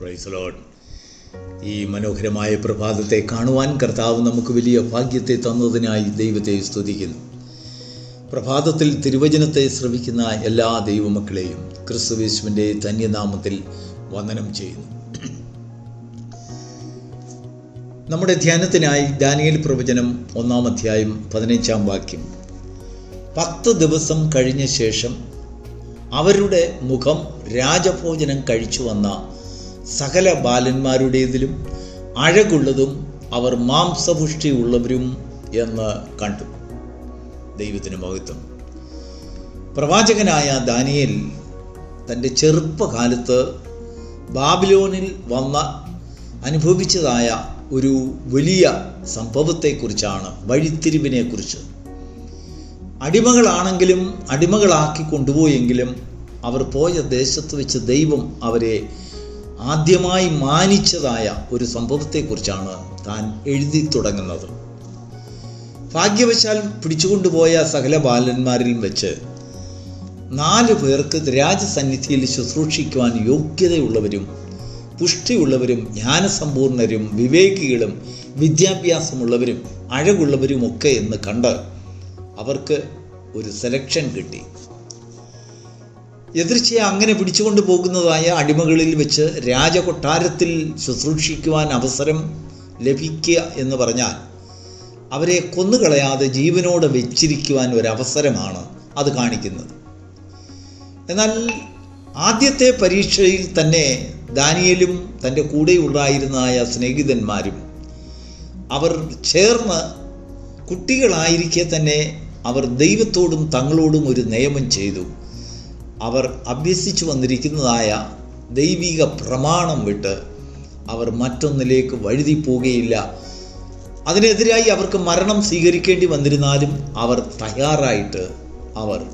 Price load ഈ മനോഹരമായ പ്രഭാതത്തെ കാണുവാൻ കർത്താവ് നമുക്ക് വലിയ ഭാഗ്യത്തെ തന്നതിനായി ദൈവത്തെ സ്തുതിക്കുന്നു. പ്രഭാതത്തിൽ തിരുവചനത്തെ ശ്രവിക്കുന്ന എല്ലാ ദൈവമക്കളെയും ക്രിസ്തുവേശുവിന്റെ ധന്യനാമത്തിൽ വന്ദനം ചെയ്യുന്നു. നമ്മുടെ ധ്യാനത്തിനായി ദാനിയൽ പ്രവചനം ഒന്നാം അധ്യായം പതിനഞ്ചാം വാക്യം. പത്ത് ദിവസം കഴിഞ്ഞ ശേഷം അവരുടെ മുഖം രാജഭോജനം കഴിച്ചു വന്ന സകല ബാലന്മാരുടേതിലും അഴകുള്ളതും അവർ മാംസപുഷ്ടിയുള്ളവരും എന്ന് കണ്ടു. ദൈവത്തിന് മഹത്വം. പ്രവാചകനായ ദാനിയൽ തന്റെ ചെറുപ്പകാലത്ത് ബാബിലോണിൽ വന്ന അനുഭവിച്ചതായ ഒരു വലിയ സംഭവത്തെക്കുറിച്ചാണ് വഴിത്തിരിവിനെക്കുറിച്ച്. അടിമകളാണെങ്കിലും അടിമകളാക്കി കൊണ്ടുപോയെങ്കിലും അവർ പോയ ദേശത്ത് വെച്ച് ദൈവം അവരെ ആദ്യമായി മാനിച്ചതായ ഒരു സംഭവത്തെക്കുറിച്ചാണ് താൻ എഴുതി തുടങ്ങുന്നത്. ഭാഗ്യവശാൽ പിടിച്ചുകൊണ്ടുപോയ സകല ബാലന്മാരിലും വെച്ച് നാല് പേർക്ക് രാജസന്നിധിയിൽ ശുശ്രൂഷിക്കുവാൻ യോഗ്യതയുള്ളവരും പുഷ്ടിയുള്ളവരും ജ്ഞാനസമ്പൂർണരും വിവേകികളും വിദ്യാഭ്യാസമുള്ളവരും അഴകുള്ളവരുമൊക്കെ എന്ന് കണ്ട് അവർക്ക് ഒരു സെലക്ഷൻ കിട്ടി. എതിർച്ചയെ അങ്ങനെ പിടിച്ചുകൊണ്ട് പോകുന്നതായ അടിമകളിൽ വെച്ച് രാജകൊട്ടാരത്തിൽ ശുശ്രൂഷിക്കുവാൻ അവസരം ലഭിക്കുക എന്ന് പറഞ്ഞാൽ അവരെ കൊന്നുകളയാതെ ജീവനോടെ വെച്ചിരിക്കുവാൻ ഒരവസരമാണ് അത് കാണിക്കുന്നത്. എന്നാൽ ആദ്യത്തെ പരീക്ഷയിൽ തന്നെ ദാനിയലും തന്റെ കൂടെയുണ്ടായിരുന്നതായ സ്നേഹിതന്മാരും അവർ ചേർന്ന് കുട്ടികളായിരിക്കെ തന്നെ അവർ ദൈവത്തോടും തങ്ങളോടും ഒരു നിയമം ചെയ്തു. അവർ അഭ്യസിച്ചു വന്നിരിക്കുന്നതായ ദൈവിക പ്രമാണം വിട്ട് അവർ മറ്റൊന്നിലേക്ക് വഴുതി പോവുകയില്ല. അതിനെതിരായി അവർക്ക് മരണം സ്വീകരിക്കേണ്ടി വന്നിരുന്നാലും അവർ തയ്യാറായിട്ട് അവർ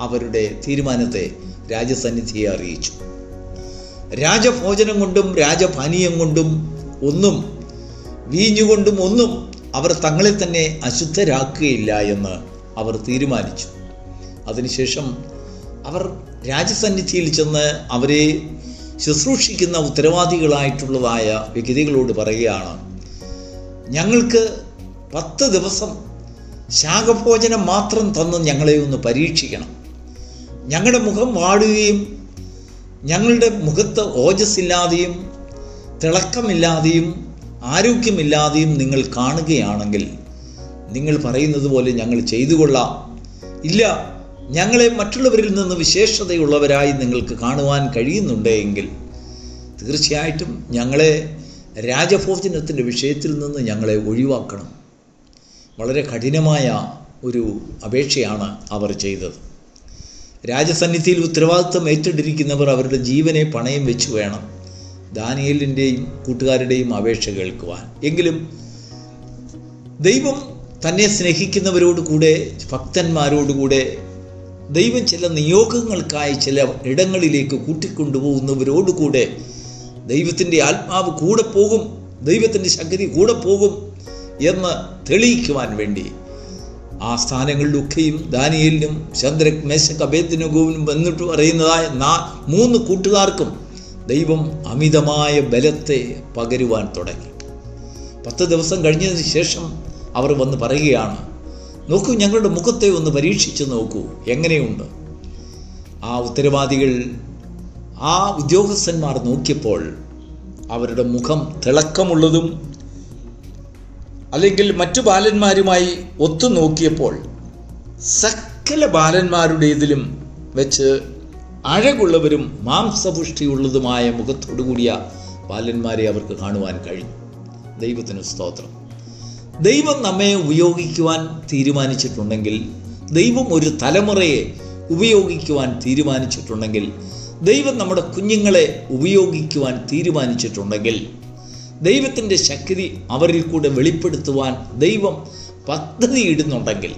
അവരുടെ തീരുമാനത്തെ രാജസന്നിധിയെ അറിയിച്ചു. രാജഭോജനം കൊണ്ടും രാജപാനീയം കൊണ്ടും ഒന്നും വീഞ്ഞുകൊണ്ടും ഒന്നും അവർ തങ്ങളെ തന്നെ അശുദ്ധരാക്കുകയില്ല എന്ന് അവർ തീരുമാനിച്ചു. അതിനുശേഷം അവർ രാജസന്നിധിയിൽ ചെന്ന് അവരെ ശുശ്രൂഷിക്കുന്ന ഉത്തരവാദികളായിട്ടുള്ളതായ വ്യക്തികളോട് പറയുകയാണ് ഞങ്ങൾക്ക് പത്ത് ദിവസം ശാഖഭോജനം മാത്രം തന്ന് ഞങ്ങളെ ഒന്ന് പരീക്ഷിക്കണം. ഞങ്ങളുടെ മുഖം വാടുകയും ഞങ്ങളുടെ മുഖത്ത് ഓജസ്സില്ലാതെയും തിളക്കമില്ലാതെയും ആരോഗ്യമില്ലാതെയും നിങ്ങൾ കാണുകയാണെങ്കിൽ നിങ്ങൾ പറയുന്നത് പോലെ ഞങ്ങൾ ചെയ്തു കൊള്ളാം ഇല്ല ഞങ്ങളെ മറ്റുള്ളവരിൽ നിന്ന് വിശേഷതയുള്ളവരായി നിങ്ങൾക്ക് കാണുവാൻ കഴിയുന്നുണ്ടെങ്കിൽ തീർച്ചയായിട്ടും ഞങ്ങളെ രാജഭോജനത്തിന്റെ വിഷയത്തിൽ നിന്ന് ഞങ്ങളെ ഒഴിവാക്കണം. വളരെ കഠിനമായ ഒരു അപേക്ഷയാണ് അവർ ചെയ്തത്. രാജസന്നിധിയിൽ ഉത്തരവാദിത്വം ഏറ്റെടുത്തിരിക്കുന്നവർ അവരുടെ ജീവനെ പണയം വെച്ച് വേണം ദാനിയലിന്റെയും കൂട്ടുകാരുടെയും അപേക്ഷ കേൾക്കുവാൻ. എങ്കിലും ദൈവം തന്നെ സ്നേഹിക്കുന്നവരോടുകൂടെ ഭക്തന്മാരോടുകൂടെ ദൈവം ചില നിയോഗങ്ങൾക്കായി ചില ഇടങ്ങളിലേക്ക് കൂട്ടിക്കൊണ്ടുപോകുന്നവരോടുകൂടെ ദൈവത്തിന്റെ ആത്മാവ് കൂടെ പോകും ദൈവത്തിന്റെ ശക്തി കൂടെ പോകും എന്ന് തെളിയിക്കുവാൻ വേണ്ടി ആ സ്ഥാനങ്ങളിലൊക്കെയും ദാനിയലിനും ചന്ദ്ര മേശ അഭേത്തിനുഗോവിനും വന്നിട്ട് പറയുന്നതായ നാ മൂന്ന് കൂട്ടുകാർക്കും ദൈവം അമിതമായ ബലത്തെ പകരുവാൻ തുടങ്ങി. പത്ത് ദിവസം കഴിഞ്ഞതിന് ശേഷം അവർ വന്ന് പറയുകയാണ് നോക്കൂ ഞങ്ങളുടെ മുഖത്തെ ഒന്ന് പരീക്ഷിച്ച് നോക്കൂ. എങ്ങനെയുണ്ട്? ആ ഉത്തരവാദികൾ ആ ഉദ്യോഗസ്ഥന്മാർ നോക്കിയപ്പോൾ അവരുടെ മുഖം തിളക്കമുള്ളതും അല്ലെങ്കിൽ മറ്റു ബാലന്മാരുമായി ഒത്തു നോക്കിയപ്പോൾ സകല ബാലന്മാരുടേതിലും വെച്ച് അഴകുള്ളവരും മാംസപുഷ്ടിയുള്ളതുമായ മുഖത്തോടു കൂടിയ ബാലന്മാരെ അവർക്ക് കാണുവാൻ കഴിഞ്ഞു. ദൈവത്തിന് സ്തോത്രം. ദൈവം നമ്മെ ഉപയോഗിക്കുവാൻ തീരുമാനിച്ചിട്ടുണ്ടെങ്കിൽ ദൈവം ഒരു തലമുറയെ ഉപയോഗിക്കുവാൻ തീരുമാനിച്ചിട്ടുണ്ടെങ്കിൽ ദൈവം നമ്മുടെ കുഞ്ഞുങ്ങളെ ഉപയോഗിക്കുവാൻ തീരുമാനിച്ചിട്ടുണ്ടെങ്കിൽ ദൈവത്തിന്റെ ശക്തി അവരിൽ കൂടെ വെളിപ്പെടുത്തുവാൻ ദൈവം പദ്ധതിയിടുന്നുണ്ടെങ്കിൽ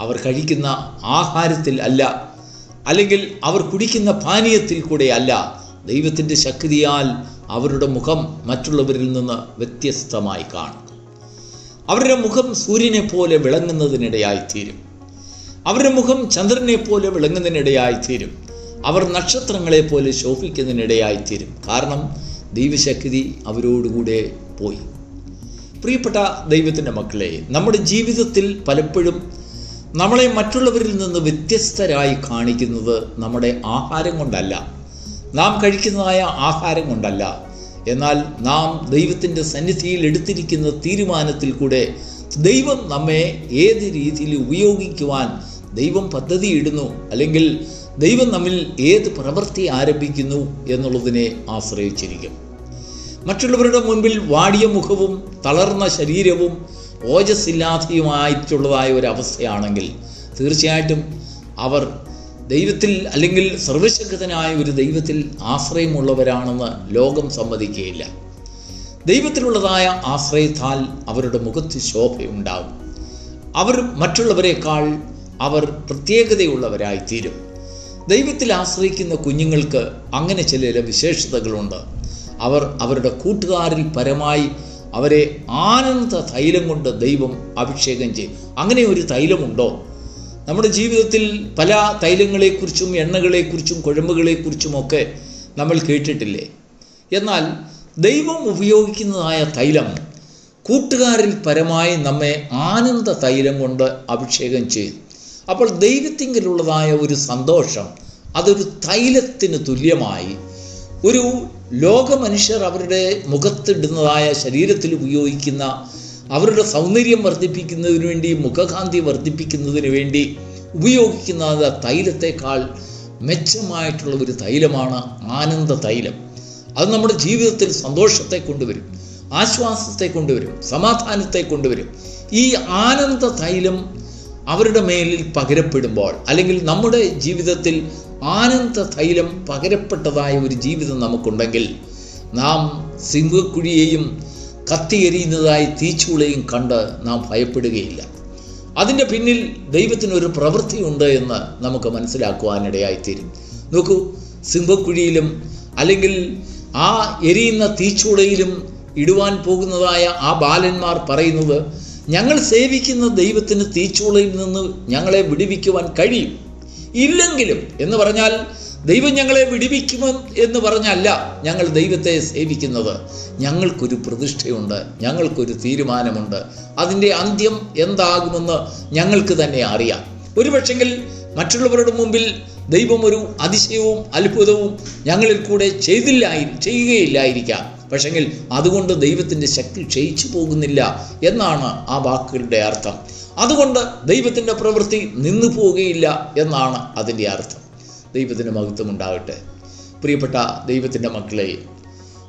അവർ കഴിക്കുന്ന ആഹാരത്തിൽ അല്ല അല്ലെങ്കിൽ അവർ കുടിക്കുന്ന പാനീയത്തിൽ കൂടെ അല്ല ദൈവത്തിന്റെ ശക്തിയാൽ അവരുടെ മുഖം മറ്റുള്ളവരിൽ നിന്ന് വ്യത്യസ്തമായി കാണും. അവരുടെ മുഖം സൂര്യനെ പോലെ വിളങ്ങുന്നതിനിടയായിത്തീരും. അവരുടെ മുഖം ചന്ദ്രനെ പോലെ വിളങ്ങുന്നതിനിടയായിത്തീരും. അവർ നക്ഷത്രങ്ങളെ പോലെ ശോഭിക്കുന്നതിനിടയായിത്തീരും. കാരണം ദൈവശക്തി അവരോടുകൂടെ പോയി. പ്രിയപ്പെട്ട ദൈവത്തിന്റെ മക്കളെ നമ്മുടെ ജീവിതത്തിൽ പലപ്പോഴും നമ്മളെ മറ്റുള്ളവരിൽ നിന്ന് വ്യത്യസ്തരായി കാണിക്കുന്നത് നമ്മുടെ ആഹാരം കൊണ്ടല്ല. നാം കഴിക്കുന്നതായ ആഹാരം കൊണ്ടല്ല. എന്നാൽ നാം ദൈവത്തിന്റെ സന്നിധിയിൽ എടുത്തിരിക്കുന്ന തീരുമാനത്തിൽ കൂടെ ദൈവം നമ്മെ ഏത് രീതിയിൽ ഉപയോഗിക്കുവാൻ ദൈവം പദ്ധതിയിടുന്നു അല്ലെങ്കിൽ ദൈവം നമ്മിൽ ഏത് പ്രവൃത്തി ആരംഭിക്കുന്നു എന്നുള്ളതിനെ ആശ്രയിച്ചിരിക്കും. മറ്റുള്ളവരുടെ മുൻപിൽ വാടിയ മുഖവും തളർന്ന ശരീരവും ഓജസ്സില്ലാതെയുമായിട്ടുള്ളതായ ഒരവസ്ഥയാണെങ്കിൽ തീർച്ചയായിട്ടും അവർ ദൈവത്തിൽ അല്ലെങ്കിൽ സർവശക്തനായ ഒരു ദൈവത്തിൽ ആശ്രയമുള്ളവരാണെന്ന് ലോകം സമ്മതിക്കുകയില്ല. ദൈവത്തിലുള്ളതായ ആശ്രയത്താൽ അവരുടെ മുഖത്ത് ശോഭയുണ്ടാകും അവർ മറ്റുള്ളവരെക്കാൾ അവർ പ്രത്യേകതയുള്ളവരായി തീരും ദൈവത്തിൽ ആശ്രയിക്കുന്ന കുഞ്ഞുങ്ങൾക്ക് അങ്ങനെ ചില വിശേഷതകളുണ്ട്. അവർ അവരുടെ കൂട്ടുകാരിൽ പരമായി അവരെ ആനന്ദ തൈലം കൊണ്ട് ദൈവം അഭിഷേകം ചെയ്യും. അങ്ങനെ ഒരു തൈലമുണ്ടോ? നമ്മുടെ ജീവിതത്തിൽ പല തൈലങ്ങളെക്കുറിച്ചും എണ്ണകളെക്കുറിച്ചും കുഴമ്പുകളെക്കുറിച്ചും ഒക്കെ നമ്മൾ കേട്ടിട്ടില്ലേ? എന്നാൽ ദൈവം ഉപയോഗിക്കുന്നതായ തൈലം കൂട്ടുകാരിൽ പരമായി നമ്മെ ആനന്ദ തൈലം കൊണ്ട് അഭിഷേകം ചെയ്യും അപ്പോൾ ദൈവത്തിങ്കിലുള്ളതായ ഒരു സന്തോഷം അതൊരു തൈലത്തിന് തുല്യമായി. ഒരു ലോകമനുഷ്യർ അവരുടെ മുഖത്തിടുന്നതായ ശരീരത്തിൽ ഉപയോഗിക്കുന്ന അവരുടെ സൗന്ദര്യം വർദ്ധിപ്പിക്കുന്നതിന് വേണ്ടി മുഖകാന്തി വർദ്ധിപ്പിക്കുന്നതിന് വേണ്ടി ഉപയോഗിക്കുന്ന തൈലത്തെക്കാൾ മെച്ചമായിട്ടുള്ള ഒരു തൈലമാണ് ആനന്ദ തൈലം. അത് നമ്മുടെ ജീവിതത്തിൽ സന്തോഷത്തെ കൊണ്ടുവരും ആശ്വാസത്തെ കൊണ്ടുവരും സമാധാനത്തെ കൊണ്ടുവരും. ഈ ആനന്ദ തൈലം അവരുടെ മേലിൽ പകരപ്പെടുമ്പോൾ അല്ലെങ്കിൽ നമ്മുടെ ജീവിതത്തിൽ ആനന്ദ തൈലം പകരപ്പെട്ടതായ ഒരു ജീവിതം നമുക്കുണ്ടെങ്കിൽ നാം സിംഹക്കുഴിയെയും കത്തിയെറിയുന്നതായി തീച്ചുളയും കണ്ട് നാം ഭയപ്പെടുകയില്ല. അതിന്റെ പിന്നിൽ ദൈവത്തിനൊരു പ്രവൃത്തിയുണ്ട് എന്ന് നമുക്ക് മനസ്സിലാക്കുവാനിടയായിത്തീരും. നോക്കൂ സിംഹക്കുഴിയിലും അല്ലെങ്കിൽ ആ എരിയുന്ന തീച്ചൂളയിലും ഇടുവാൻ പോകുന്നതായ ആ ബാലന്മാർ പറയുന്നത് ഞങ്ങൾ സേവിക്കുന്ന ദൈവത്തിന് തീച്ചൂളയിൽ നിന്ന് ഞങ്ങളെ വിടുവിക്കുവാൻ കഴിയും. ഇല്ലെങ്കിലും എന്ന് പറഞ്ഞാൽ ദൈവം ഞങ്ങളെ വിടിവിക്കുമോ എന്ന് പറഞ്ഞല്ല ഞങ്ങൾ ദൈവത്തെ സേവിക്കുന്നത്. ഞങ്ങൾക്കൊരു പ്രതിഷ്ഠയുണ്ട് ഞങ്ങൾക്കൊരു തീരുമാനമുണ്ട്. അതിന്റെ അന്ത്യം എന്താകുമെന്ന് ഞങ്ങൾക്ക് തന്നെ അറിയാം. ഒരുപക്ഷെങ്കിൽ മറ്റുള്ളവരുടെ മുമ്പിൽ ദൈവം ഒരു അതിശയവും അത്ഭുതവും ഞങ്ങളിൽ കൂടെ ചെയ്തില്ലായി ചെയ്യുകയില്ലായിരിക്കാം. പക്ഷെങ്കിൽ അതുകൊണ്ട് ദൈവത്തിന്റെ ശക്തി ക്ഷയിച്ചു പോകുന്നില്ല എന്നാണ് ആ വാക്കുകളുടെ അർത്ഥം. അതുകൊണ്ട് ദൈവത്തിന്റെ പ്രവൃത്തി നിന്നു പോവുകയില്ല എന്നാണ് അതിന്റെ അർത്ഥം. ദൈവത്തിന്റെ മഹത്വം ഉണ്ടാകട്ടെ പ്രിയപ്പെട്ട ദൈവത്തിന്റെ മക്കളെ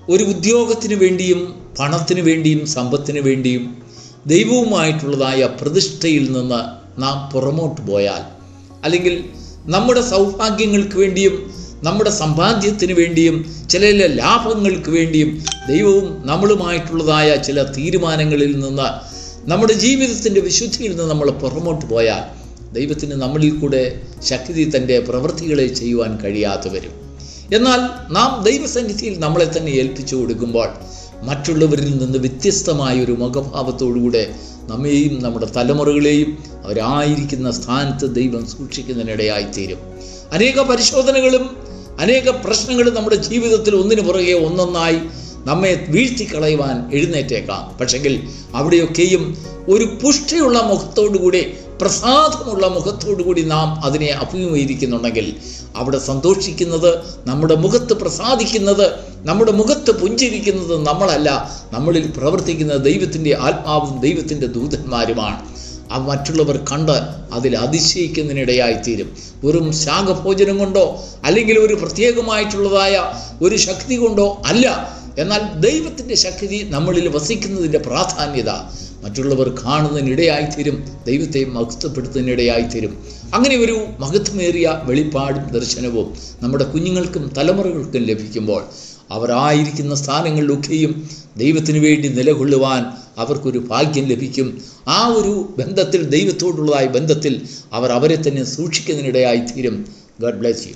ഒരു ഉദ്യോഗത്തിന് വേണ്ടിയും പണത്തിന് വേണ്ടിയും സമ്പത്തിന് വേണ്ടിയും ദൈവവുമായിട്ടുള്ളതായ പ്രതിഷ്ഠയിൽ നിന്ന് നാം പുറമോട്ട് പോയാൽ അല്ലെങ്കിൽ നമ്മുടെ സൗഭാഗ്യങ്ങൾക്ക് വേണ്ടിയും നമ്മുടെ സമ്പാദ്യത്തിന് വേണ്ടിയും ചില ചില ലാഭങ്ങൾക്ക് വേണ്ടിയും ദൈവവും നമ്മളുമായിട്ടുള്ളതായ ചില തീരുമാനങ്ങളിൽ നിന്ന് നമ്മുടെ ജീവിതത്തിന്റെ വിശുദ്ധിയിൽ നിന്ന് നമ്മൾ പുറമോട്ട് പോയാൽ ദൈവത്തിന് നമ്മളിൽ കൂടെ ശക്തി തന്റെ പ്രവൃത്തികളെ ചെയ്യുവാൻ കഴിയാതെ വരും എന്നാൽ നാം ദൈവസന്നിധിയിൽ നമ്മളെ തന്നെ ഏൽപ്പിച്ചു കൊടുക്കുമ്പോൾ മറ്റുള്ളവരിൽ നിന്ന് വ്യത്യസ്തമായ ഒരു മുഖഭാവത്തോടുകൂടെ നമ്മെയും നമ്മുടെ തലമുറകളെയും അവരായിരിക്കുന്ന സ്ഥാനത്ത് ദൈവം സൂക്ഷിക്കുന്നതിനിടയായിത്തീരും. അനേക പരിശോധനകളും അനേക പ്രശ്നങ്ങളും നമ്മുടെ ജീവിതത്തിൽ ഒന്നിനു പുറകെ ഒന്നൊന്നായി നമ്മെ വീഴ്ത്തിക്കളയുവാൻ എഴുന്നേറ്റേക്കാം. പക്ഷെങ്കിൽ അവിടെയൊക്കെയും ഒരു പുഷ്ടിയുള്ള മുഖത്തോടുകൂടി പ്രസാദമുള്ള മുഖത്തോടുകൂടി നാം അതിനെ അഭിമുഖീകരിക്കുന്നുണ്ടെങ്കിൽ അവിടെ സന്തോഷിക്കുന്നത് നമ്മുടെ മുഖത്ത് പ്രസാദിക്കുന്നത് നമ്മുടെ മുഖത്ത് പുഞ്ചിരിക്കുന്നത് നമ്മളല്ല. നമ്മളിൽ പ്രവർത്തിക്കുന്ന ദൈവത്തിന്റെ ആത്മാവും ദൈവത്തിന്റെ ദൂതന്മാരുമാണ്. ആ മറ്റുള്ളവർ കണ്ട് അതിൽ അതിശയിക്കുന്നതിനിടയായിത്തീരും. വെറും ശാഖഭോജനം കൊണ്ടോ അല്ലെങ്കിൽ ഒരു പ്രത്യേകമായിട്ടുള്ളതായ ഒരു ശക്തി കൊണ്ടോ അല്ല. എന്നാൽ ദൈവത്തിന്റെ ശക്തി നമ്മളിൽ വസിക്കുന്നതിന്റെ പ്രാധാന്യത. മറ്റുള്ളവർ കാണുന്നതിനിടയായിത്തീരും ദൈവത്തെ മഹത്വപ്പെടുത്തുന്നതിനിടയായിത്തീരും. അങ്ങനെ ഒരു മഹത്വമേറിയ വെളിപ്പാടും ദർശനവും നമ്മുടെ കുഞ്ഞുങ്ങൾക്കും തലമുറകൾക്കും ലഭിക്കുമ്പോൾ അവരായിരിക്കുന്ന സ്ഥാനങ്ങളിലൊക്കെയും ദൈവത്തിന് വേണ്ടി നിലകൊള്ളുവാൻ അവർക്കൊരു ഭാഗ്യം ലഭിക്കും. ആ ഒരു ബന്ധത്തിൽ ദൈവത്തോടുള്ളതായ ബന്ധത്തിൽ അവർ അവരെ തന്നെ സൂക്ഷിക്കുന്നതിനിടയായിത്തീരും. Garh bless you